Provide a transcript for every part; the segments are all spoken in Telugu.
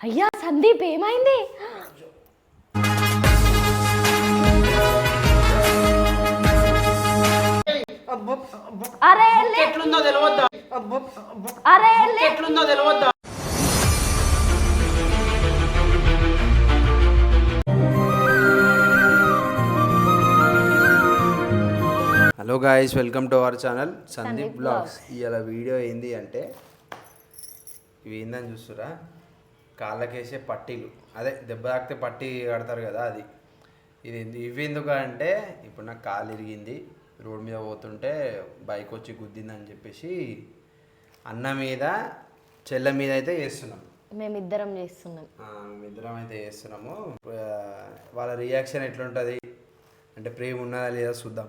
అయ్యా సందీప్ ఏమైంది? అరే ఎట్లుందో తెలియద్దా అరే లే- ఎట్లుందో తెలియద్దా hello guys welcome to our channel Sandeep blogs. ఇవాళ వీడియో ఏంది అంటే ఇవి ఏందని చూస్తురా కాళ్ళకేసే పట్టీలు. అదే దెబ్బ తాకితే పట్టీ కడతారు కదా అది. ఇది ఇవి ఎందుకు అంటే ఇప్పుడు నాకు కాలు ఇరిగింది. రోడ్ మీద పోతుంటే బైక్ వచ్చి గుద్దిందని చెప్పేసి అన్న మీద చెల్ల మీద అయితే చేస్తున్నాం. మేమిద్దరం చేస్తున్నాం. మేమిద్దరం అయితే చేస్తున్నాము. వాళ్ళ రియాక్షన్ ఎట్లుంటుంది? అంటే ప్రేమ ఉన్నదా లేదా చూద్దాం.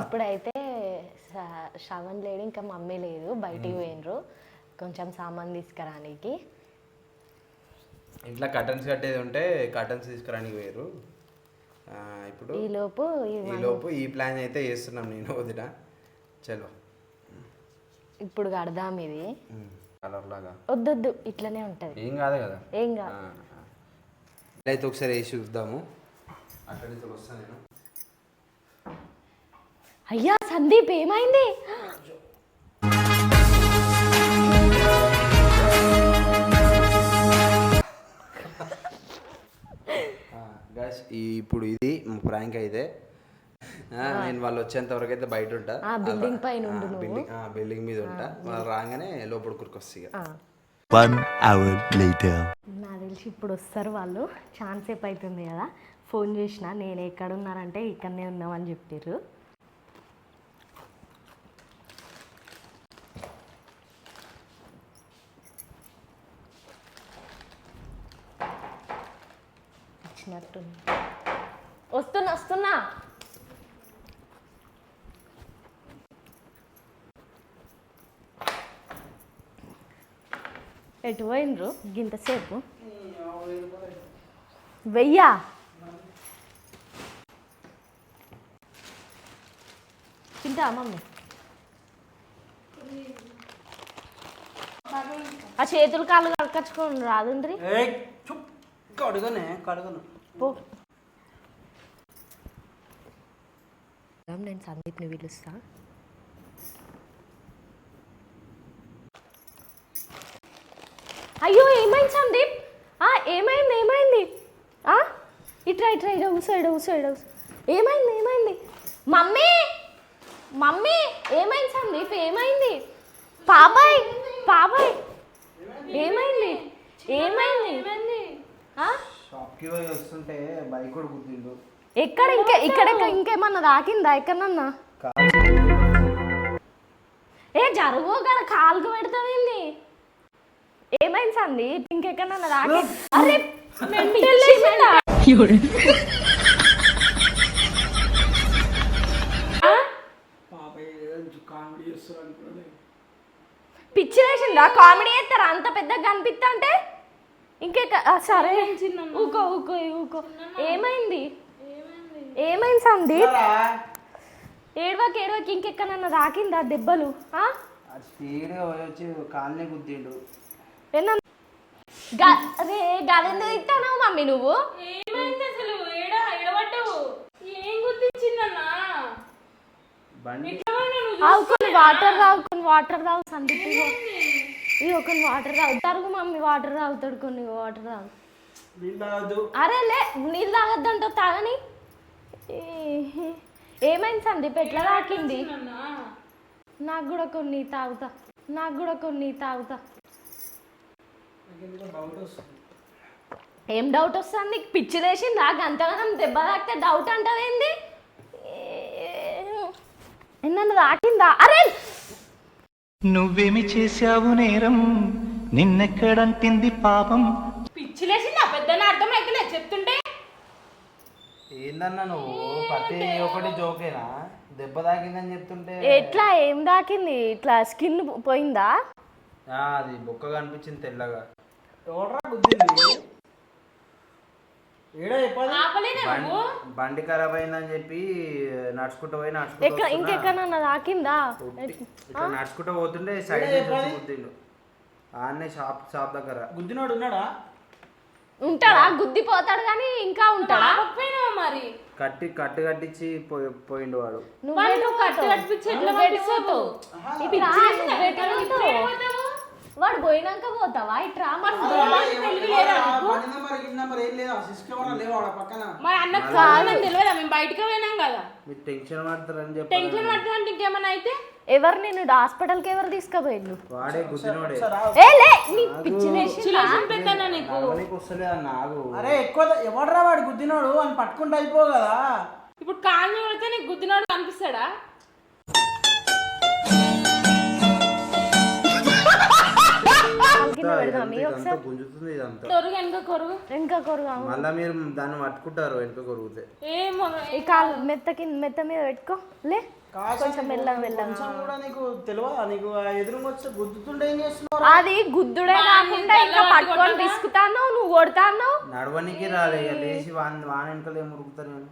ఇప్పుడైతే శ్రవణ్ లేడు ఇంకా మమ్మీ లేదు బయటికి పోయినరు కొంచెం సామాన్ తీసుకురానికి. ఇంట్లో కటన్స్ కట్టేది ఉంటే కటన్స్ తీసుకురానికి వేరు. ఇప్పుడు ఈ లోపు ఈ లోపు ఈ ప్లాన్ అయితే చేస్తున్నాం నేను వదిన. చలో. ఇప్పుడు కడదాం ఇది. కలర్ లాగా. వద్దొద్దు ఇట్లనే ఉంటది. ఏం కాదు కదా? ఏం కాదు అయితే ఒకసారి వేసి చూద్దాము. అక్కడి నుంచి వస్తాను నేను. అయ్యా సందీప్ ఏమైంది? గైస్ ఇప్పుడు ఇది ప్రాంక్ అయితే. నేను వాళ్ళు వచ్చేంత వరకు అయితే బయట ఉంటా. ఆ, building పైన బిల్డింగ్ ఆ, బిల్డింగ్ మీద ఉంటా. వాళ్ళు రాగానే లోపల కురికొస్తా ఇక. ఆ, One hour later. నాకు తెలిసి ఇప్పుడు వస్తారు వాళ్ళు. ఛాన్స్ సేపు అవుతుంది కదా. ఫోన్ చేసిన నేను ఎక్కడ ఉన్నారంటే ఇక్కడనే ఉన్నామని చెప్పారు వచ్చినట్టు వస్తున్నా వస్తున్నా. ఎటు పోయినరు గింతసేపు. వెయ్యా? తింటా మమ్మీ. ఆ చేతులు కాళ్ళు కడకచ్చుకొని రాదండ్రి. కడుగనే కడుగను పో. నేను సందీప్ని పిలుస్తా. అయ్యో ఏమైంది సందీప్? ఆ, ఏమైంది ఏమైంది? ఆ? ఇట్రా ఇట్రా ఇడ ఊసాడు ఊసాడు ఏమైంది ఏమైంది? మమ్మీ! మమ్మీ! ఏమైంది సందీప్? ఏమైంది? పాపాయ్! పాపాయ్! ఏమైంది? ఏమైంది? షాప్కి పోయి వస్తుంటే బైక్ కూడా గుద్దిండు ఎక్కడ ఇంకే ఇక్కడ ఇంకేమన్నా తాకిందా ఎక్కడన్నా? ఏ జరుగు గడ కాలుకు పెడతావేంది ఏమైంది సంది ఇంకెక్కడన్నా తాకి అరే? పిచ్చి వేసిందా కామెడీ చేస్తారా? అంత పెద్దగా కనిపిస్తా అంటే? ఇంకెక్క ఆ, సరే. ఊకో ఊకో ఊకో. ఏమైంది? ఏమైంది? సందీప్? ఏడవకి ఏడవకి ఇంకెక్కడన్నా తాకిందా దెబ్బలు? రే తిట్టాను మమ్మీ నువ్వు. ఏమైంది అసలు? ఏడ ఎడబడ్డావు ఏం గుర్తించిందన్నా బండి ఆవు కొన్ని వాటర్ తాగు కొన్ని వాటర్ తాగు సందీప్ ఇగో ఇగో కొన్ని వాటర్ తాగు తరుగు మమ్మీ వాటర్ తాగుతాడు కొన్ని వాటర్ తాగు అరే లే నీళ్ళు తాగొద్దంటో తాగని ఏ- ఏమైంది సందీప్ ఎట్లా తాకింది నాకు కూడా కొన్ని తాగుతా నాకు కూడా కొన్ని తాగుతా ఏం డౌట్ వస్తుంది నీకు పిచ్చి లేచిందా గంతగనం దెబ్బ తాకితే డౌట్ అంటావేంది నన్ను తాకిందా అరే నువ్వేమి చేశావు నేరం? నిన్నెక్కడంటింది పాపం? పిచ్చి లేచిందా పెద్ద అర్థం అయితే చెప్తుంటే. ఏందన్నా నువ్వు? ప్రతి ఒకటి జోకేనా? దెబ్బ తాకిందని చెప్తుంటే. ఎట్లా? ఏం తాకింది? ఇట్లా స్కిన్ పోయిందా? ఆ, అది బొక్క కనిపించింది తెల్లగా. బండి బండి ఖరాబ్ అయిందని చెప్పి నడుచుకుంటూ పోయి నడుచుకుంటూ. ఇంకెక్కడన్నా తాకిందా? ఇట్లా నడుచుకుంటూ పోతుంటే సైడ్ గుద్దిండు. ఆడనే షాప్ షాప్ దగ్గర. గుద్దినోడు ఉన్నాడా? ఉంటాడా? గుద్దిపోతాడు కానీ ఇంకా ఉంటాడా? మరి? కట్టి కట్టు కట్టించి పోయి పోయిండు వాడు. నువ్వే కట్టు కట్టించి ఎట్లా పోతావు? ఇట్లా నువ్వెట్లా పోతావు? వాడు పోయినాక పోతావా? ఇట్రా మా అన్నకు ఫోన్ అని తెలియదా. మేము బయటకు పోయినాం కదా. టెన్షన్ పడతారని చెప్పి టెన్షన్ పడుతుందంటే ఇంకేమైనా అయితే? ఎవరు నేను హాస్పిటల్కి ఎవరు తీసుకుపోయిండు? వాడే గుద్దినోడే. ఏ లే నీ పిచ్చి లేచిందా? చిలేషన్ పెద్దనా నీకు? నడవనీకి వస్తలేదు అన్న ఆగు అరే ఎక్కువ ఎవడరా వాడు గుద్దినోడు? అని పట్టుకుంటే అయిపో కదా. ఇప్పుడు కాళ్ళు పడితే నీకు గుద్దినోడు కనిపిస్తాడా? పెడదాం. ఒకసారి గుంజుతుంది ఇదంతా. కొరుగు వెనక కొరుగు. ఇంకా కొరుగా మళ్ళా మీరు దాన్ని పట్టుకుంటారు వెనుక కొరిగితే. ఏమో ఈ కాలు మెత్త కింద మెత్త మీద పెట్టుకో. లే. కొంచెం మెల్లగా కూడా నీకు తెలియదా? నీకు ఎదురుగా వచ్చి చేస్తున్నావు అది గుద్దుడే కాకుండా ఇంకా పట్టుకొని తీసుకుతాను నువ్వు కొడతాను? నడవనికి రాలే ఇక లేచి వాని వాని వెనకలు ఏం ఉరుకుతారు నేను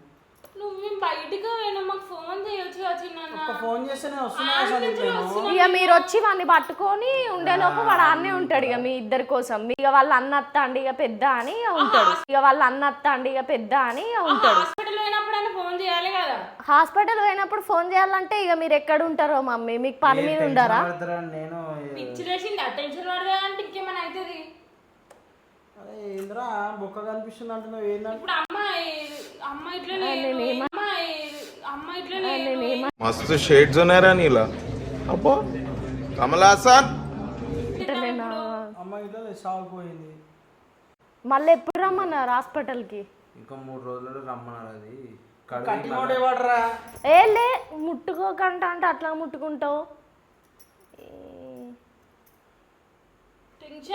నువ్వు మేము బయటికి పోయినా మాకు ఫోన్ చేయొచ్చు కదా చిన్న ఒక్క ఫోన్ చేస్తే నేను వస్తున్నా సందీప్ నేను. ఇక మీరు వచ్చి వాడిని పట్టుకొని ఉండేలోపు వాడు ఆన్నే ఉంటాడు ఇక మీ ఇద్దరి కోసం. ఇక వాళ్ళ అన్న అత్తండి ఇక పెద్ద అని ఉంటాడు. ఇక వాళ్ళ అన్న అత్తండి ఇక పెద్ద అని ఉంటాడు. హాస్పిటల్ పోయినప్పుడైనా ఫోన్ చేయాలి కదా. హాస్పిటల్ పోయినప్పుడు ఫోన్ చేయాలంటే ఇక మీరు ఎక్కడ ఉంటారో మమ్మీ? మీకు పని మీద ఉండరా? పడతారని నేను పిచ్చి లేచింది? టెన్షన్ పడదా అంటే ఇంకేమైనా అవుతుంది? అరే ఏంద్రా? బొక్క కనిపిస్తుంది అంటున్నావు ఏందంటే మస్తు షేడ్స్ ఉన్నారా నీలా. అబ్బో కమలాసన్ మళ్ళీ ఎప్పుడు రమ్మన్నారు హాస్పిటల్కి? ఇంకా మూడు రోజులు రమ్మన్నారు అది. ఏ లే ముట్టుకోకంట అంటే అట్లా ముట్టుకుంటావు.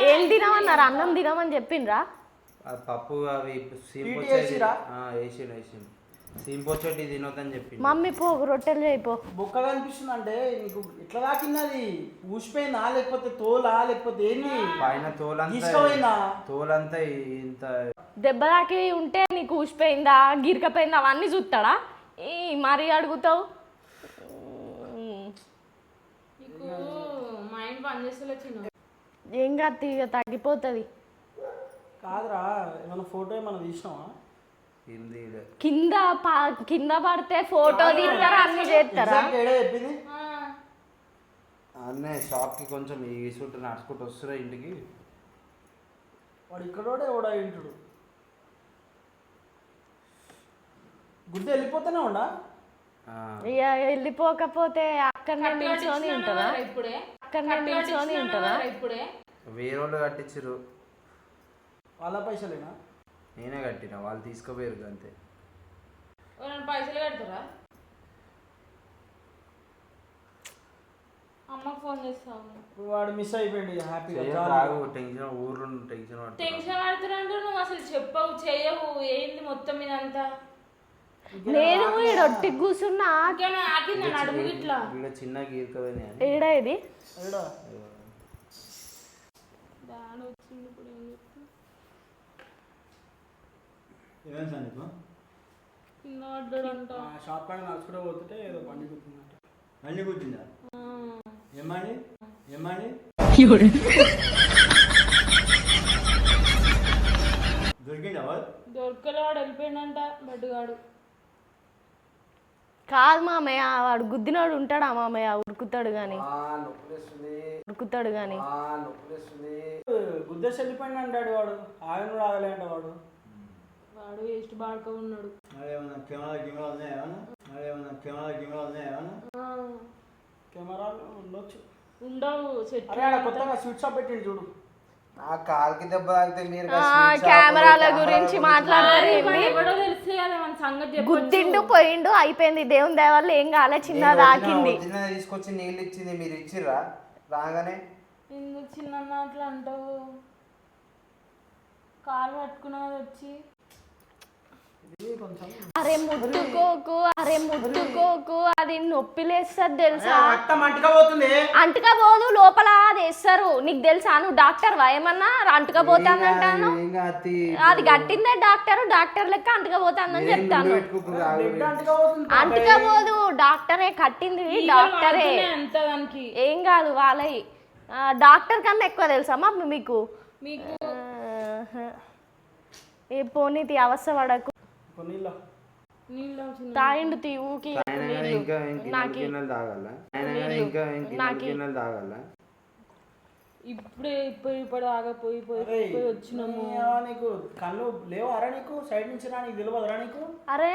ఏం. తినమన్నారు? అన్నం తినమని చెప్పిండ్రా? పప్పు అవి వేసిరా? వేసిండు వేసిండు సీమ్ వచ్చేటి తినొద్దని చెప్పిండు. మమ్మీ పో రొట్టెలు చేయిపో బొక్క కనిపిస్తుంది అంటే నీకు ఎట్లా తాకింది అది ఊసిపోయిందా? లేకపోతే తోలా? లేకపోతే ఏంది? పైన తోలంతా తోలంతా ఇంత దెబ్బ తాకి ఉంటే నీకు ఊసిపోయిందా? గిరికపోయిందా? అవన్నీ చూస్తాడా ఈ మరీ అడుగుతావు? మైండ్ పనిచేస్తలే చిన్న. ఏం కాదు తగ్గిపోతుంది. కాదురా ఏమైనా ఫోటో ఏమైనా తీసినావా? కింద పా- కింద పడితే ఫోటో తీస్తారా అన్ని చేస్తారా? ఎగ్జాక్ట్ ఏడే చెప్పింది? అన్నే షాప్కి కొంచెం ఈ నడుచుకుంటూ వస్తున్నా ఇంటికి. వాడు ఇక్కడోడే ఎవడా ఇంటుడు గుడ్డ వెళ్ళిపోతూనే ఉండా? ఆ, ఇక వెళ్ళిపోకపోతే అక్కడనే నిల్చొని ఉంటారా ఇప్పుడే. అక్కడనే నిల్చొని ఉంటారా ఇప్పుడే. వేరే వాళ్ళు కట్టించారు వాళ్ళ పైసలేనా? నేనే కట్టిన వాళ్ళు తీసుకుపోయారు అంతే. ఎవరైనా పైసలు కడతారా? అమ్మకు ఫోన్ చేస్తావు ఇప్పుడు వాడు మిస్ అయిపోయింది హ్యాపీగా రాగు టెన్షన్ ఊర్లో టెన్షన్ పడుతుంది టెన్షన్ పడుతున్నట్టు నువ్వు అసలు చెప్పవు చేయవు ఏంది మొత్తం ఇదంతా? నేను ఈడ ఒట్టి కూర్చున్నా. ఇంకేమైనా ఆగిందా నడుము ఇట్లా వీడ చిన్న గీరుకదని అని. ఈడ ఇది? ఏడా? దాని వచ్చింది ఇప్పుడు సందీప్ షాప్ కాడ నడుచుకుంటూ పోతుంటే ఏదో బండి గుర్తుందంట. బండి కూర్చుందా ఏమని ఏమని దొరికిందా వాడు? దొరకలే వాడు వెళ్ళిపోయిందంట బడ్డుగాడు. కాదు మామయ్య వాడు గుద్దినోడు ఉంటాడా మామయ్య? ఉరుకుతాడు గాని. ఉరుకుతాడు గాని. గుద్దేసి వెళ్ళిపోయింది అంటాడు వాడు. ఆయన ఆగలే అంట వాడు. వాడు వేస్ట్ బాడుక ఉన్నాడు. మరి ఏమన్నా కెమెరా గిమెరా ఉన్నాయా ఏమన్నా? మరి ఏమన్నా కెమెరా గిమెరా ఉన్నాయా ఏమన్నా? కెమెరాలు ఉండొచ్చు. ఉండవు చెట్టు అరే ఆడ కొత్తగా స్వీట్ షాప్ పెట్టిండు చూడు. ఆ కాలుకి దెబ్బ తాగితే మీరు ఆ, కెమెరాల గురించి? ఎవడో తెలిస్తే కదా మన సంగతి చెప్పు గుద్దిండు పోయిండు అయిపోయింది. దేవుని దయ వల్ల ఏం కాలే చిన్న దాకింది వదిన తీసుకొచ్చి నీళ్ళు ఇచ్చింది మీరు ఇచ్చిర్రా? రాగానే? ఎందుకు చిన్న అట్లా అంటావు? కాలు పట్టుకున్నది వచ్చి అరే ముట్టుకోకు అరే. ముట్టుకోకు అది నొప్పి లేస్తుంది తెలుసా? రక్తం పోదు లోపల అది వేస్తారు. నీకు తెలుసా నువ్వు డాక్టర్ ఏమన్నా అంటుక పోతానంటాను ఇంకా అతి అది కట్టిందే డాక్టర్ డాక్టర్ లెక్క అంటుక పోతానని చెప్తాను. బ్లడ్ అంటగా పోతుంది అంటుక పోదు డాక్టరే కట్టింది డాక్టరే. ఏం కాదు వాళ్ళవి ఆ, డాక్టర్ కన్నా ఎక్కువ తెలుసా మమ్మీ మీకు? మీకు. ఏ పోనీతి అవస్థ పడకు తాగిండు తీ ఊకి ఇంకా నాకి తాగాల? ఇంకా తాగాల? ఇప్పుడే ఇప్పుడు ఇప్పుడు ఆగపోయి పోయి అరే, పోయి వచ్చినాము. నీకు కళ్ళు లేవారా నీకు? సైడ్ నుంచి రా నీకు తెలియదురా నీకు? అరే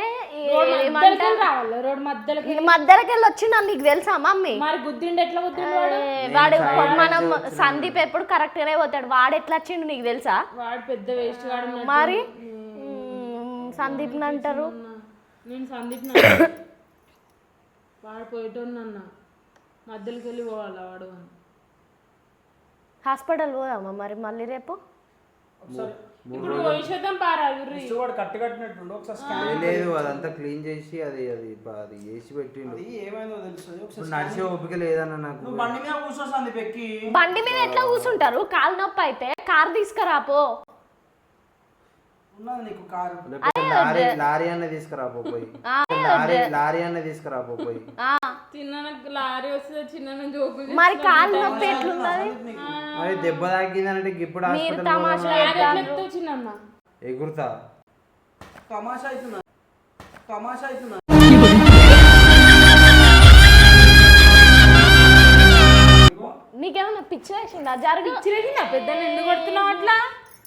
రావాలి? రోడ్ మధ్యలోకి మధ్యలోకి వెళ్ళి వచ్చిన నీకు తెలుసా మమ్మీ? మరి గుద్దిండి ఎట్లా గుద్దిండు వాడు? మనం సందీప్ ఎప్పుడు కరెక్ట్ గానే పోతాడు. వాడు ఎట్లా వచ్చిండు నీకు తెలుసా? వాడు పెద్ద వేస్ట్ వాడు. మరి సందీప్ అంటారు? నేను సందీప్ వాడు పోయేటోన్నన్న మధ్యలోకి వెళ్ళి పోవాలా వాడు అని. హాస్పిటల్ పోదామా మరి మళ్ళీ రేపు? ఇప్పుడు పోయిసేద్దాం పారా గుర్రి. ఫస్ట్ వాడు కట్టు కట్టినట్టుండు. ఒకసారి స్కాన్ లేదు అదంతా క్లీన్ చేసి అది అది అది వేసి పెట్టిండు. అది ఏమైందో తెలుస్తుంది ఒకసారి ఇప్పుడు నడిచే ఓపిక లేదన్న నాకు. నువ్వు బండి మీద కూర్చోస్తుంది పెక్కి బండి మీద ఎట్లా కూర్చుంటారు? కాలు నొప్పి అయితే కార్ తీసుకురాపో ఉన్నది నీకు కారు లేకపోతే లారీ లారీ అన్న తీసుకురా పోయి. లారీ లారీ అన్న తీసుకురా పోయి. ఆ, చిన్న లారీ వస్తుంది చిన్న జోకులు మరి కాలు నొప్పి ఎట్లున్నది? మరి దెబ్బ తాకిందంటే ఇప్పుడు మీరు తమాషా ఎగురుతా. తమాషా అవుతున్నా. తమాషా అవుతున్నా. నీకేమన్నా పిచ్చి వేసిందా జరుగు. చిరేసిందా పెద్ద ఎందుకు కొడుతున్నావు అట్లా?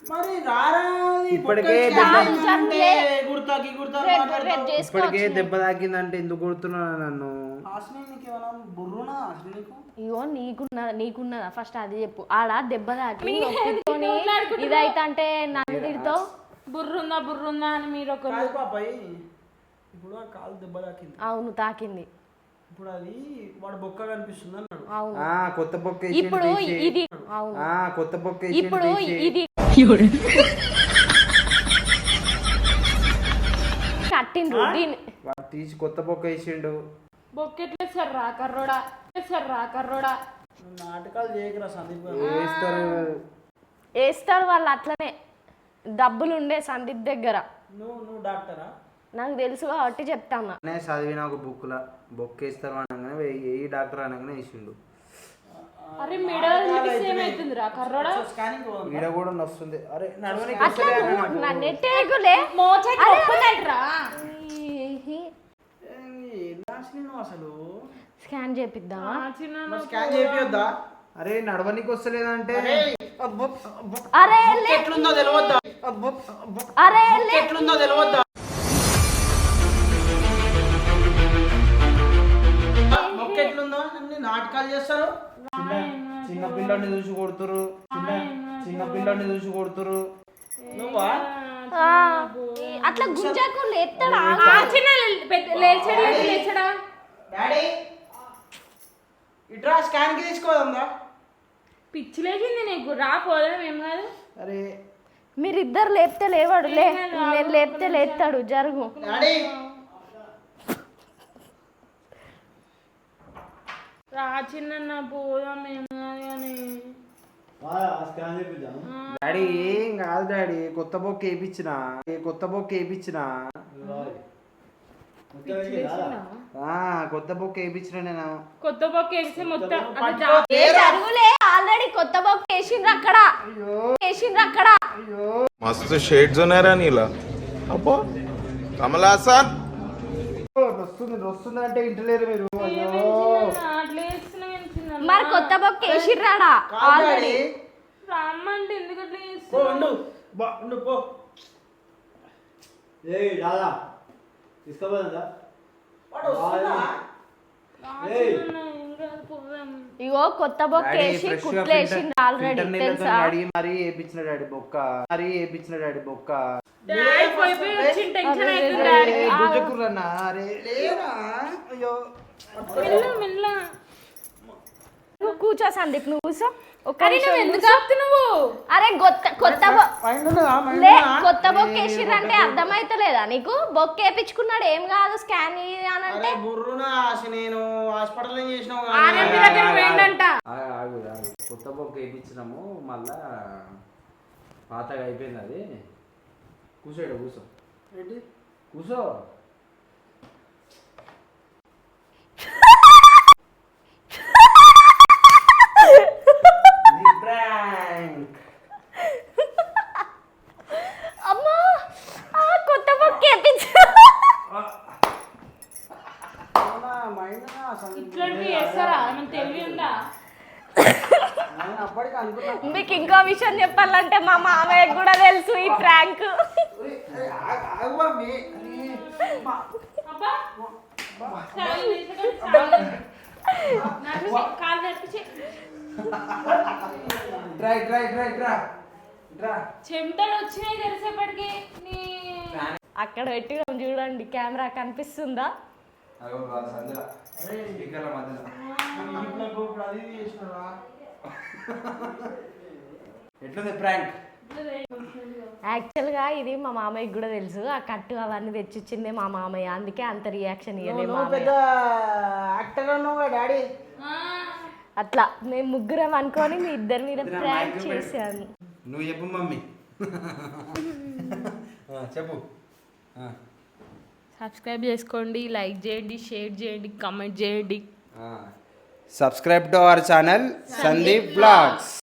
మరి రారా అది ఇప్పటికే దెబ్బ- ఇప్పటికే తాకిందంటే ఎందుకు కొడుతున్నా నన్ను? ఇగో నీకున్న నీకున్నదా? ఫస్ట్ అది చెప్పు. ఆడ దెబ్బ తాకి ఇదైతే అంటే నన్ను తిడతావు? బుర్రుందా బుర్రుందా అని మీరు ఇప్పుడు కాలు దెబ్బ తాకింది. అవును తాకింది. ఇప్పుడు అది వాడు బొక్క కనిపిస్తుంది అన్నాడు అవును. ఆ కొత్త బొక్క ఇప్పుడు. ఇది అవును. ఆ కొత్త బొక్క ఇప్పుడు. ఇది కట్టిండ్రు దీని వాడు తీసి కొత్త బొక్క వేసిండు. బొక్కెట్లే సార్ రా కర్రోడా. సార్ రా కర్రోడా. నాటకాలు చేయకురా సందీప్ గారు. వేస్తారు. వేస్తారు వాళ్ళు అట్లనే. డబ్బులు ఉండే సందీప్ దగ్గర. నువ్వు నువ్వు డాక్టరా? నాకు తెలుసు కాబట్టి చెప్తాను చదివిన ఒక బుక్ల బొక్క వేస్తారు అనగానే ఏ డాక్టర్ అనగానే వేసిండు. అరే మెడ కర్రోడా? కూడా అసలు. స్కాన్ చేపిద్దామా స్కాన్ చేపియొద్దా? అరే నడవనికి వస్తలేదంటే. అరే ఎట్లుందో తెలియద్దా. అరే ఎట్లుందో తెలియద్దా నాటకాలు చేస్తారు. చిన్న పిల్లని చూసి కొడుతురు. చిన్న పిల్లని చూసి కొడుతురు. నువ్వా? అట్లా గుంజాకు లేస్తాడా చిన్న లేచాడా? లేచాడా? డాడీ. ఇట్రా స్కాన్కి తీసుకోదా పిచ్చి లేచింది నీకు. రా పోదాం ఏం కాదు. అరే. మీరిద్దరు లేపితే లేవాడు లే. నేను లేపితే లేస్తాడు జరుగు. డాడీ. రాచిందన్న పోదాం డాడీ ఏం కాదు డాడీ కొత్త బొక్క వేయించిన కొత్త బొక్క వేయించిన కొత్త బొక్క వేయించిన నేను. కొత్త బొక్క వేసి మొత్తం జరుగులే? ఆల్రెడీ కొత్త బొక్క వేసిండ్రు అక్కడ. వేసిండ్రు అక్కడ. మస్తు షేడ్స్ ఉన్నారా నీలా. అబ్బో. కమలాసన్ వస్తుంది వస్తుంది అంటే ఇంటలేరు మీరు. అయ్యో? మరి కొత్త బొక్క వేసిండ్రాడా ఆల్రెడీ రమ్మంటే ఎందుకు అట్లా పో చేస్తున్నావు? ఉండు. బా ఉండు పో. ఏ దాదా తీసుకోపోదా వాడు వస్తుందా? ఇగో కొత్త బొక్క డాడీ వేసి ఫ్రెష్గా కుట్లు ఫిల్టర్ వేసిండ్రు ఆల్రెడీ తెలుసా? అడిగి మరీ వేయించిన డాడీ బొక్క. మరీ వేయించిన డాడీ బొక్క. కూర్చో సందీప్ నువ్వు కూర్చో. నువ్వు అరే కొత్త కొత్త? కొత్త బొక్క వేసిర్రంటే అర్థమైతలేదా నీకు? బొక్క వేపించుకున్నాడు ఏం కాదు స్కాన్ అని అంటే. నేను. హాస్పిటల్ కొత్త బొక్క వేయించినాము మళ్ళా పాతగా అయిపోయింది అది. కూర్చోడు కూర్చో ఏంటి? కూర్చో మీకు ఇంకో విషయం చెప్పాలంటే మా మామయ్యకి కూడా తెలుసు ఈ ప్రాంక్ చెమటలు వచ్చినాయి తెలిసేపటికి నీ అక్కడ పెట్టి చూడండి కెమెరా కనిపిస్తుందా అది ఎట్లుంది ప్రాంక్? యాక్చువల్గా ఇది మా మామయ్యకి కూడా తెలుసు. ఆ కట్టు అవన్నీ తెచ్చిచ్చిందే మా మామయ్య. అందుకే అంత రియాక్షన్ ఇవ్వలేదు డాడీ. అట్లా మేము ముగ్గురం అనుకొని మీ ఇద్దరి మీద ప్రాంక్ చేశాను. నువ్వు చెప్పు మమ్మీ. చెప్పు. సబ్స్క్రైబ్ చేసుకోండి లైక్ చేయండి షేర్ చేయండి కామెంట్ చేయండి. Subscribe to our channel Sandeep blogs